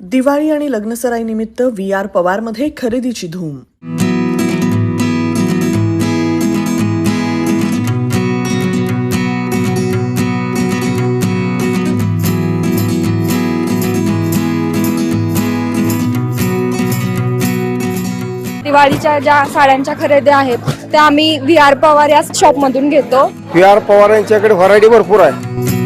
दिवाळी आणि लग्नसराईनिमित्त V R पवारमध्ये खरेदीची धूम. दिवाळीच्या ज्या साड्यांच्या खरेदी आहेत त्या आम्ही व्ही आर पवार या शॉपमधून घेतो. पी आर पवार यांच्याकडे व्हरायटी भरपूर आहे.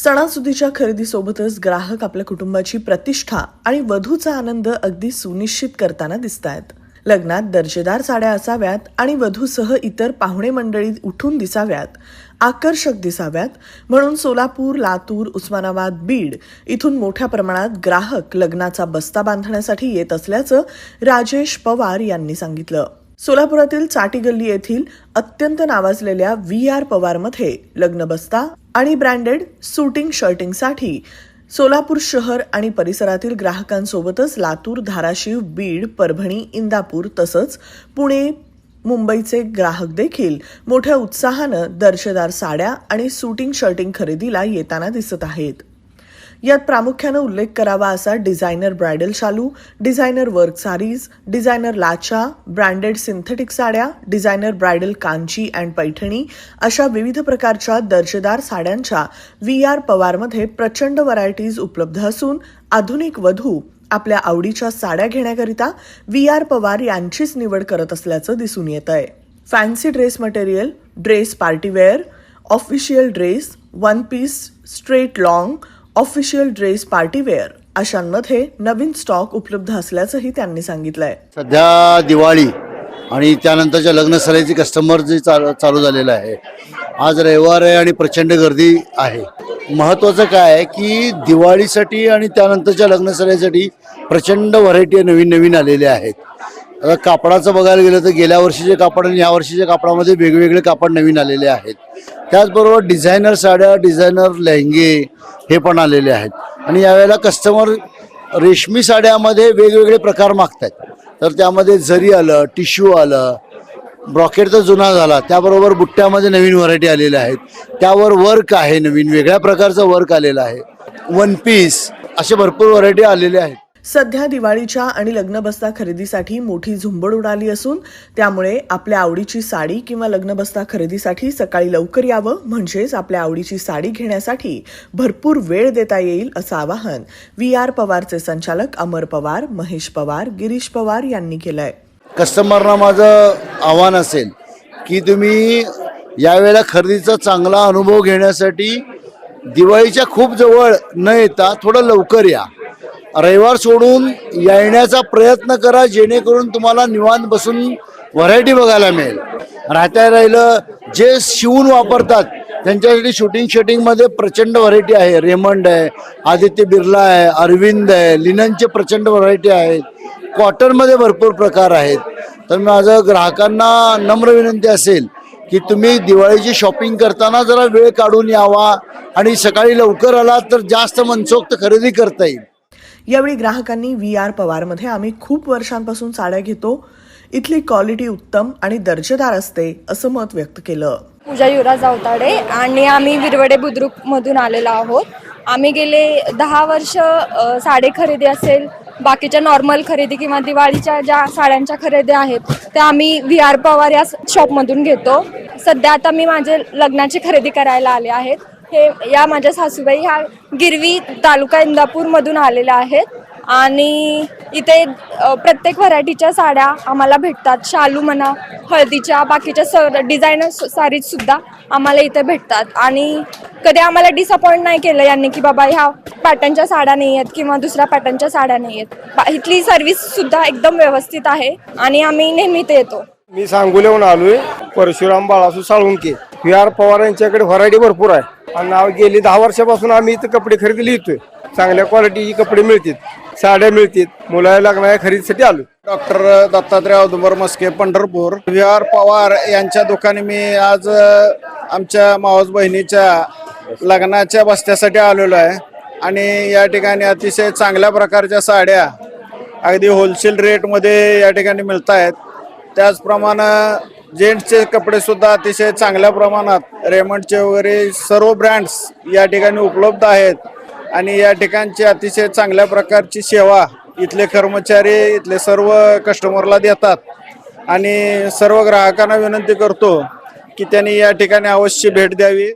सणासुदीच्या खरेदीसोबतच ग्राहक आपल्या कुटुंबाची प्रतिष्ठा आणि वधूचा आनंद अगदी सुनिश्चित करताना दिसत आहेत लग्नात दर्जेदार साड्या असाव्यात आणि वधूसह इतर पाहुणे मंडळी उठून दिसाव्यात आकर्षक दिसाव्यात. म्हणून सोलापूर लातूर उस्मानाबाद बीड इथून मोठ्या प्रमाणात ग्राहक लग्नाचा बस्ता बांधण्यासाठी येत असल्याचं राजेश पवार यांनी सांगितलं. सोलापुरातील चाटी गल्ली येथील अत्यंत नावाजलेल्या व्ही आर पवारमध्ये लग्न बस्ता आणि ब्रँडेड सुटिंग शर्टिंगसाठी. सोलापूर शहर आणि परिसरातील ग्राहकांसोबतच लातूर धाराशिव बीड परभणी इंदापूर तसंच पुणे मुंबईचे ग्राहक देखील मोठ्या उत्साहानं दर्जेदार साड्या आणि सुटिंग शर्टिंग खरेदीला येताना दिसत आहेत. यात प्रामुख्यानं उल्लेख करावा असा डिझायनर ब्रायडल शालू डिझायनर वर्क सारीज डिझायनर लाचा ब्रँडेड सिंथेटिक साड्या designer bridal Kanchi and Paithani अशा विविध प्रकारच्या दर्जेदार साड्यांच्या व्ही आर पवारमध्ये प्रचंड व्हरायटीज उपलब्ध असून आधुनिक वधू आपल्या आवडीच्या साड्या घेण्याकरिता व्ही आर पवार यांचीच निवड करत असल्याचं दिसून येत आहे fancy dress material dress party wear official dress one piece straight long official dress party wear अशांमध्ये नवीन स्टॉक उपलब्ध असल्याचंही त्यांनी सांगितलंय. सध्या दिवाळी आणि त्यानंतरच्या लग्न सराईचे कस्टमर जे चालू चालू झालेलं आहे आज रविवार आहे आणि प्रचंड गर्दी आहे. महत्त्वाचं काय आहे की दिवाळीसाठी आणि त्यानंतरच्या लग्न सराईसाठी प्रचंड व्हरायटी नवीन नवीन आलेल्या आहेत. आता कापडाचं बघायला गेलं तर गेल्या वर्षीचे कापड आणि या वर्षीच्या कापडामध्ये वेगवेगळे कापड नवीन आलेले आहेत. त्याचबरोबर डिझायनर साड्या डिझायनर लेहंगे हे पण आलेले आहेत. आणि यावेळेला कस्टमर रेशमी साड्यामध्ये वेगवेगळे प्रकार मागतात तर त्यामध्ये जरी आलं टिश्यू आलं ब्रॉकेट तर जुना झाला त्याबरोबर बुट्ट्यामध्ये नवीन व्हरायटी आलेल्या आहेत. त्यावर वर्क आहे नवीन वेगळ्या प्रकारचं वर्क आलेलं आहे. वन पीस असे भरपूर व्हरायटी आलेले आहेत. सध्या दिवाळीच्या आणि लग्नबस्ता खरेदीसाठी मोठी झुंबड उडाली असून त्यामुळे आपल्या आवडीची साडी किंवा लग्नबस्ता खरेदीसाठी सकाळी लवकर यावं म्हणजेच आपल्या आवडीची साडी घेण्यासाठी भरपूर वेळ देता येईल असं आवाहन व्ही आर पवारचे संचालक अमर पवार महेश पवार गिरीश पवार यांनी केलंय. कस्टमरना माझं आव्हान असेल की तुम्ही यावेळेला खरेदीचा चांगला अनुभव घेण्यासाठी दिवाळीच्या खूप जवळ न येता थोडं लवकर या. रविवार सोडून येण्याचा प्रयत्न करा जेणेकरून तुम्हाला निवांत बसून व्हरायटी बघायला मिळेल. राहत्या राहिलं जे शिवून वापरतात त्यांच्यासाठी शूटिंग शूटिंगमध्ये प्रचंड व्हरायटी आहे. रेमंड आहे आदित्य बिर्ला आहे अरविंद आहे लिननचे प्रचंड व्हरायटी आहेत. कॉटनमध्ये भरपूर प्रकार आहेत. तर माझं ग्राहकांना नम्र विनंती असेल की तुम्ही दिवाळीची शॉपिंग करताना जरा वेळ काढून यावा आणि सकाळी लवकर आला तर जास्त मनसोक्त खरेदी करता येईल. यावेळी ग्राहकांनी व्ही आर पवारमध्ये आम्ही खूप वर्षांपासून साड्या घेतो. इथली क्वालिटी उत्तम आणि दर्जेदार असते असं मत व्यक्त केलं. पूजा युवराज अवताडे आणि आम्ही विरवडे बुद्रुक मधून आलेलो आहोत. आम्ही गेले दहा वर्ष साडे खरेदी असेल बाकीच्या नॉर्मल खरेदी किंवा दिवाळीच्या ज्या साड्यांच्या खरेदी आहेत त्या आम्ही व्ही आर पवार या शॉपमधून घेतो. सध्या आता मी माझे लग्नाची खरेदी करायला आले आहेत. हे या माझ्या सासूबाई ह्या गिरवी तालुका इंदापूरमधून आलेल्या आहेत. आणि इथे प्रत्येक व्हरायटीच्या साड्या आम्हाला भेटतात. शालू म्हणा हळदीच्या बाकीच्या स डिझायनर सारीज सुद्धा आम्हाला इथे भेटतात. आणि कधी आम्हाला डिसअपॉइंट नाही केलं यांनी की बाबा ह्या पॅटर्नच्या साड्या नाही आहेत किंवा दुसऱ्या पॅटर्नच्या साड्या नाही आहेत. इथली सर्व्हिस सुद्धा एकदम व्यवस्थित आहे आणि आम्ही नेहमी ते येतो. मी सांगोल्याहून आलोय. परशुराम बाळासू साळुंके. पी आर पवार यांच्याकडे व्हरायटी भरपूर आहे. आणि नाव गेली दहा वर्षापासून आम्ही इथं कपडे खरेदी लिहितोय चांगल्या क्वालिटीची कपडे मिळतात साड्या मिळतात मुलाला लागणाऱ्या खरेदीसाठी आलो doctor Dattatray Audumbar Maske Pandharpur. V R Pawar यांच्या दुकानी मी आज आमच्या मावस बहिणीच्या लग्नाच्या बस्त्यासाठी आलेलो आहे. आणि या ठिकाणी अतिशय चांगल्या प्रकारच्या साड्या अगदी होलसेल रेटमध्ये या ठिकाणी मिळत आहेत त्याचप्रमाणे जेंट्सचे कपडे सुद्धा अतिशय चांगल्या प्रमाणात रेमंडचे वगैरे सर्व ब्रँड्स या ठिकाणी उपलब्ध आहेत. आणि या ठिकाणची अतिशय चांगल्या प्रकारची सेवा इथले कर्मचारी इथले सर्व कस्टमरला देतात. आणि सर्व ग्राहकांना विनंती करतो की त्यांनी या ठिकाणी अवश्य भेट द्यावी.